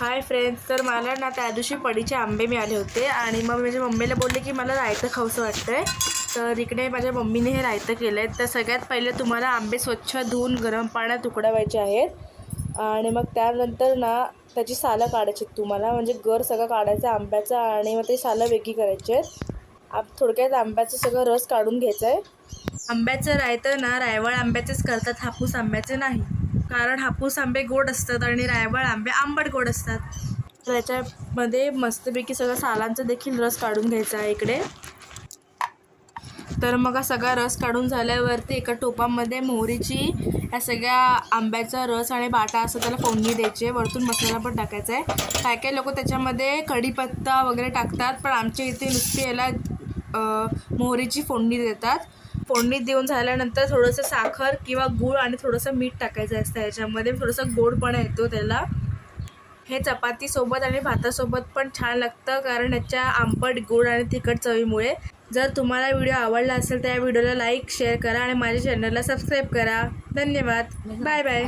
Hi friends तर मला ना त्या दिवशी पडीचे आंबे मिळाले होते आणि मग माझ्या मम्मीला बोलले की मला रायतं खाऊसं वाटतं आहे तर इकडे माझ्या मम्मीने हे रायतं केलं आहे तर सगळ्यात पहिले तुम्हाला आंबे स्वच्छ धुवून गरम पाण्यात उकडावायचे आहेत. आणि मग त्यानंतर ना त्याची सालं काढायची आहेत तुम्हाला. म्हणजे गर सगळं काढायचं आंब्याचा आणि मग ते सालं वेगळी करायची आहेत. आप थोडक्यात आंब्याचं सगळं रस काढून घ्यायचं आहे आंब्याचं रायतं ना रायवळ आंब्याचेच करतात हापूस आंब्याचे नाही. कारण हापूस आंबे गोड असतात आणि रायबळ आंबे आंबट गोड असतात. तर याच्यामध्ये मस्तपैकी सगळं सालांचा देखील रस काढून घ्यायचा आहे इकडे. तर मग हा सगळा रस काढून झाल्यावरती एका टोपामध्ये मोहरीची या सगळ्या आंब्याचा रस आणि बाटा असं त्याला फोडणी द्यायची आहे. वरतून मसाला पण टाकायचा आहे. काय काय लोक त्याच्यामध्ये कढीपत्ता वगैरे टाकतात पण आमच्या इथे नुसती याला मोहरीची फोडणी देतात. फोडणी देऊन झाल्यानंतर थोडंसं साखर किंवा गूळ आणि थोडंसं मीठ टाकायचं असतं याच्यामध्ये थोडंसं गोडपणा येतो त्याला. हे चपातीसोबत आणि भातासोबत पण छान लागतं कारण याच्या आंबट गोड आणि तिखट चवीमुळे. जर तुम्हाला व्हिडिओ आवडला असेल तर या व्हिडिओला लाईक शेअर करा आणि माझ्या चॅनलला सबस्क्राईब करा. धन्यवाद. Bye bye.